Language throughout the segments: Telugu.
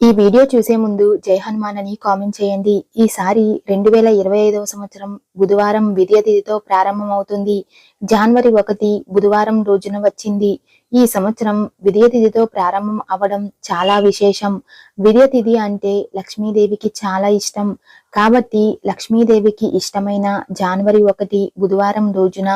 ఈ వీడియో చూసే ముందు జై హనుమాన్ అని కామెంట్ చేయండి. ఈసారి రెండు వేల ఇరవై ఐదవ సంవత్సరం బుధవారం విద్య తిథితో ప్రారంభమవుతుంది. జనవరి ఒకటి బుధవారం రోజున వచ్చింది. ఈ సంవత్సరం విద్యతిథితో ప్రారంభం అవడం చాలా విశేషం. విద్యతిథి అంటే లక్ష్మీదేవికి చాలా ఇష్టం. కాబట్టి లక్ష్మీదేవికి ఇష్టమైన జనవరి ఒకటి బుధవారం రోజున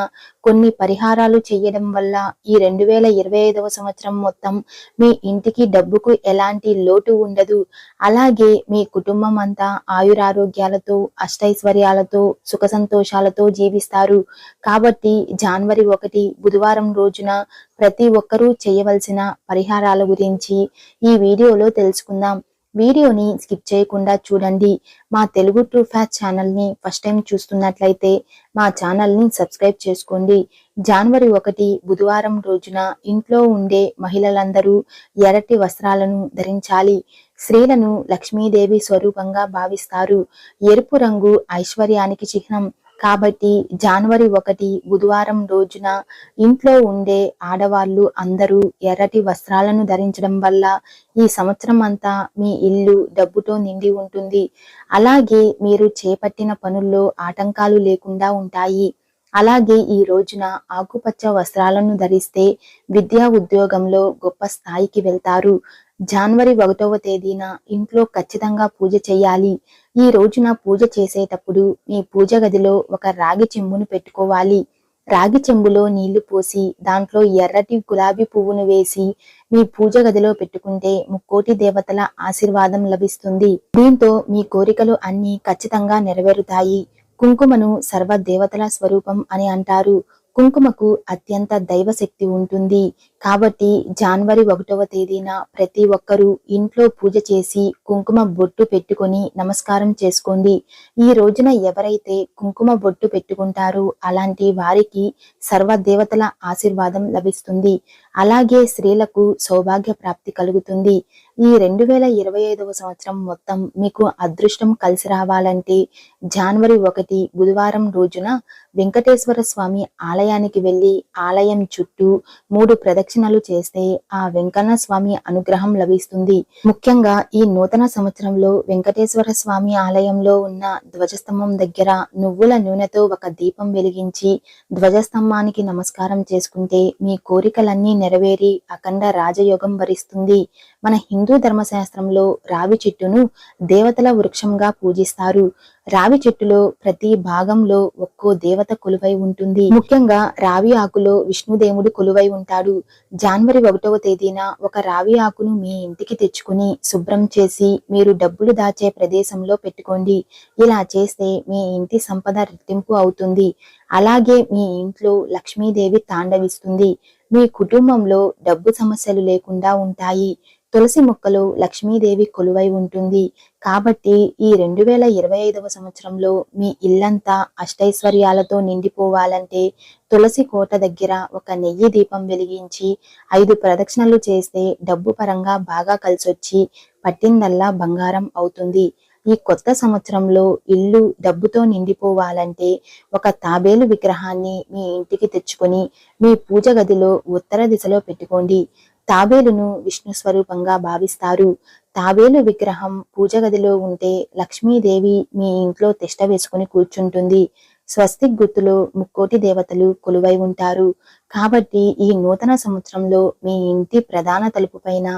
కొన్ని పరిహారాలు చేయడం వల్ల ఈ రెండు వేల ఇరవై ఐదవ సంవత్సరం మొత్తం మీ ఇంటికి డబ్బుకు ఎలాంటి లోటు ఉండదు. అలాగే మీ కుటుంబం అంతా ఆయురారోగ్యాలతో అష్టైశ్వర్యాలతో సుఖ సంతోషాలతో జీవిస్తారు. కాబట్టి జనవరి ఒకటి బుధవారం రోజున ప్రతి ఒక్కరూ చేయవలసిన పరిహారాల గురించి ఈ వీడియోలో తెలుసుకుందాం. వీడియోని స్కిప్ చేయకుండా చూడండి. మా తెలుగు ట్రూ ఫ్యాట్ ఛానల్ని ఫస్ట్ టైం చూస్తున్నట్లయితే మా ఛానల్ని సబ్స్క్రైబ్ చేసుకోండి. జనవరి ఒకటి బుధవారం రోజున ఇంట్లో ఉండే మహిళలందరూ ఎర్రటి వస్త్రాలను ధరించాలి. స్త్రీలను లక్ష్మీదేవి స్వరూపంగా భావిస్తారు. ఎరుపు రంగు ఐశ్వర్యానికి చిహ్నం. కాబట్టి జనవరి ఒకటి బుధవారం రోజున ఇంట్లో ఉండే ఆడవాళ్ళు అందరూ ఎర్రటి వస్త్రాలను ధరించడం వల్ల ఈ సంవత్సరం అంతా మీ ఇల్లు డబ్బుతో నిండి ఉంటుంది. అలాగే మీరు చేపట్టిన పనుల్లో ఆటంకాలు లేకుండా ఉంటాయి. అలాగే ఈ రోజున ఆకుపచ్చ వస్త్రాలను ధరిస్తే విద్యా ఉద్యోగంలో గొప్ప స్థాయికి వెళ్తారు. జనవరి ఒకటవ తేదీన ఇంట్లో ఖచ్చితంగా పూజ చేయాలి. ఈ రోజున పూజ చేసేటప్పుడు మీ పూజ గదిలో ఒక రాగి చెంబును పెట్టుకోవాలి. రాగి చెంబులో నీళ్ళు పోసి దాంట్లో ఎర్రటి గులాబీ పువ్వును వేసి మీ పూజ గదిలో పెట్టుకుంటే ముక్కోటి దేవతల ఆశీర్వాదం లభిస్తుంది. దీంతో మీ కోరికలు అన్ని ఖచ్చితంగా నెరవేరుతాయి. కుంకుమను సర్వ దేవతల స్వరూపం అని అంటారు. కుంకుమకు అత్యంత దైవశక్తి ఉంటుంది. కాబట్టి జనవరి ఒకటవ తేదీన ప్రతి ఒక్కరూ ఇంట్లో పూజ చేసి కుంకుమ బొట్టు పెట్టుకొని నమస్కారం చేసుకోండి. ఈ రోజున ఎవరైతే కుంకుమ బొట్టు పెట్టుకుంటారో అలాంటి వారికి సర్వ దేవతల ఆశీర్వాదం లభిస్తుంది. అలాగే స్త్రీలకు సౌభాగ్య ప్రాప్తి కలుగుతుంది. ఈ రెండు వేల ఇరవై ఐదవ సంవత్సరం మొత్తం మీకు అదృష్టం కలిసి రావాలంటే జనవరి ఒకటి బుధవారం రోజున వెంకటేశ్వర స్వామి ఆలయానికి వెళ్ళి ఆలయం చుట్టూ మూడు ప్రదక్షిణలు చేస్తే ఆ వెంకన్న స్వామి అనుగ్రహం లభిస్తుంది. ముఖ్యంగా ఈ నూతన సంవత్సరంలో వెంకటేశ్వర స్వామి ఆలయంలో ఉన్న ధ్వజస్తంభం దగ్గర నువ్వుల నూనెతో ఒక దీపం వెలిగించి ధ్వజస్తంభానికి నమస్కారం చేసుకుంటే మీ కోరికలన్నీ నెరవేరి అఖండ రాజయోగం వరిస్తుంది. మన హిందూ హిందూ ధర్మశాస్త్రంలో రావి చెట్టును దేవతల వృక్షంగా పూజిస్తారు. రావి చెట్టులో ప్రతి భాగంలో ఒక్కో దేవత కొలువై ఉంటుంది. ముఖ్యంగా రావి ఆకులో విష్ణుదేవుడు కొలువై ఉంటాడు. జాన్వరి ఒకటవ తేదీన ఒక రావి ఆకును మీ ఇంటికి తెచ్చుకుని శుభ్రం చేసి మీరు డబ్బులు దాచే ప్రదేశంలో పెట్టుకోండి. ఇలా చేస్తే మీ ఇంటి సంపద రెట్టింపు అవుతుంది. అలాగే మీ ఇంట్లో లక్ష్మీదేవి తాండవిస్తుంది. మీ కుటుంబంలో డబ్బు సమస్యలు లేకుండా ఉంటాయి. తులసి మొక్కలో లక్ష్మీదేవి కొలువై ఉంటుంది. కాబట్టి ఈ రెండు వేల ఇరవై ఐదవ సంవత్సరంలో మీ ఇల్లంతా అష్టైశ్వర్యాలతో నిండిపోవాలంటే తులసి కోట దగ్గర ఒక నెయ్యి దీపం వెలిగించి ఐదు ప్రదక్షిణలు చేస్తే డబ్బు పరంగా బాగా కలిసొచ్చి పట్టిందల్లా బంగారం అవుతుంది. ఈ కొత్త సంవత్సరంలో ఇల్లు డబ్బుతో నిండిపోవాలంటే ఒక తాబేలు విగ్రహాన్ని మీ ఇంటికి తెచ్చుకొని మీ పూజ గదిలో ఉత్తర దిశలో పెట్టుకోండి. తాబేలును విష్ణు స్వరూపంగా భావిస్తారు. తాబేలు విగ్రహం పూజ గదిలో ఉంటే లక్ష్మీదేవి మీ ఇంట్లో తిష్ట వేసుకుని కూర్చుంటుంది. స్వస్తిక్ గుర్తులో ముక్కోటి దేవతలు కొలువై ఉంటారు. కాబట్టి ఈ నూతన సంవత్సరంలో మీ ఇంటి ప్రధాన తలుపు పైన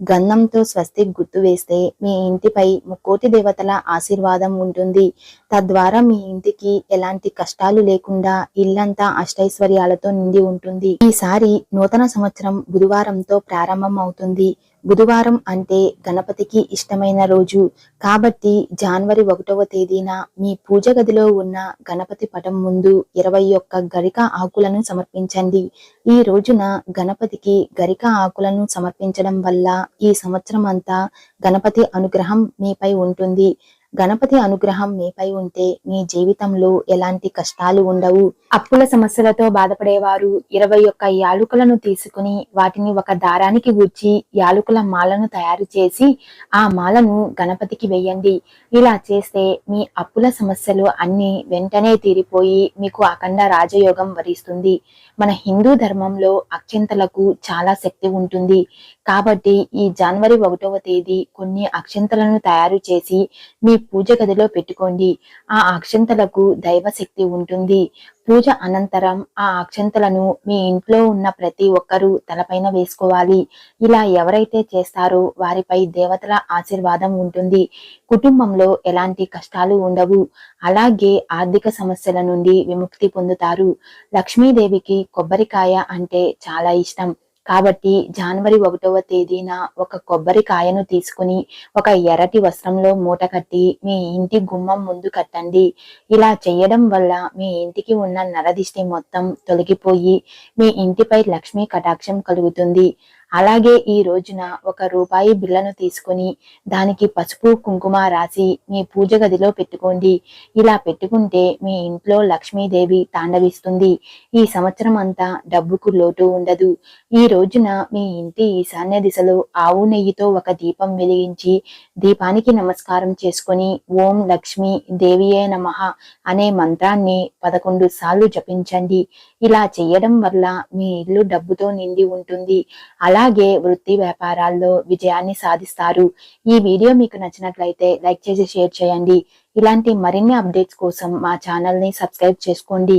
గంధంతో స్వస్తిక్ గుర్తు వేస్తే మీ ఇంటిపై ముక్కోటి దేవతల ఆశీర్వాదం ఉంటుంది. తద్వారా మీ ఇంటికి ఎలాంటి కష్టాలు లేకుండా ఇల్లంతా అష్టైశ్వర్యాలతో నిండి ఉంటుంది. ఈసారి నూతన సంవత్సరం బుధవారంతో ప్రారంభం అవుతుంది బుధవారం అంటే గణపతికి ఇష్టమైన రోజు. కాబట్టి జనవరి ఒకటవ తేదీన మీ పూజ గదిలో ఉన్న గణపతి పటం ముందు ఇరవై ఒక్క గరిక ఆకులను సమర్పించండి. ఈ రోజున గణపతికి గరిక ఆకులను సమర్పించడం వల్ల ఈ సంవత్సరం అంతా గణపతి అనుగ్రహం మీపై ఉంటుంది. గణపతి అనుగ్రహం మీపై ఉంటే మీ జీవితంలో ఎలాంటి కష్టాలు ఉండవు. అప్పుల సమస్యలతో బాధపడేవారు ఇరవై ఒక్క యాలుకలను తీసుకుని వాటిని ఒక దారానికి గుచ్చి యాలుకల మాలను తయారు చేసి ఆ మాలను గణపతికి వేయండి ఇలా చేస్తే మీ అప్పుల సమస్యలు అన్ని వెంటనే తీరిపోయి మీకు అఖండ రాజయోగం వరిస్తుంది. మన హిందూ ధర్మంలో అక్షంతలకు చాలా శక్తి ఉంటుంది. కాబట్టి ఈ జనవరి ఒకటవ తేదీ కొన్ని అక్షంతలను తయారు చేసి మీ పూజ గదిలో పెట్టుకోండి. ఆ అక్షంతలకు దైవ శక్తి ఉంటుంది. పూజ అనంతరం ఆ అక్షంతలను మీ ఇంట్లో ఉన్న ప్రతి ఒక్కరూ తలపైన వేసుకోవాలి. ఇలా ఎవరైతే చేస్తారో వారిపై దేవతల ఆశీర్వాదం ఉంటుంది. కుటుంబంలో ఎలాంటి కష్టాలు ఉండవు. అలాగే ఆర్థిక సమస్యల నుండి విముక్తి పొందుతారు. లక్ష్మీదేవికి కొబ్బరికాయ అంటే చాలా ఇష్టం. కాబట్టి జనవరి ఒకటవ తేదీన ఒక కొబ్బరికాయను తీసుకుని ఒక ఎర్రటి వస్త్రంలో మూట కట్టి మీ ఇంటి గుమ్మం ముందు కట్టండి. ఇలా చేయడం వల్ల మీ ఇంటికి ఉన్న నరదిష్టి మొత్తం తొలగిపోయి మీ ఇంటిపై లక్ష్మీ కటాక్షం కలుగుతుంది. అలాగే ఈ రోజున ఒక రూపాయి బిళ్ళను తీసుకుని దానికి పసుపు కుంకుమ రాసి మీ పూజ గదిలో పెట్టుకోండి. ఇలా పెట్టుకుంటే మీ ఇంట్లో లక్ష్మీదేవి తాండవిస్తుంది. ఈ సంవత్సరం అంతా డబ్బుకు లోటు ఉండదు. ఈ రోజున మీ ఇంటి ఈశాన్య దిశలో ఆవు నెయ్యితో ఒక దీపం వెలిగించి దీపానికి నమస్కారం చేసుకొని ఓం లక్ష్మి దేవియే నమ అనే మంత్రాన్ని పదకొండు సార్లు జపించండి. ఇలా చేయడం వల్ల మీ ఇల్లు డబ్బుతో నిండి ఉంటుంది. అలా అలాగే వృత్తి వ్యాపారాల్లో విజయాన్ని సాధిస్తారు. ఈ వీడియో మీకు నచ్చినట్లయితే లైక్ చేసి షేర్ చేయండి. ఇలాంటి మరిన్ని అప్డేట్స్ కోసం మా ఛానల్ని సబ్స్క్రైబ్ చేసుకోండి.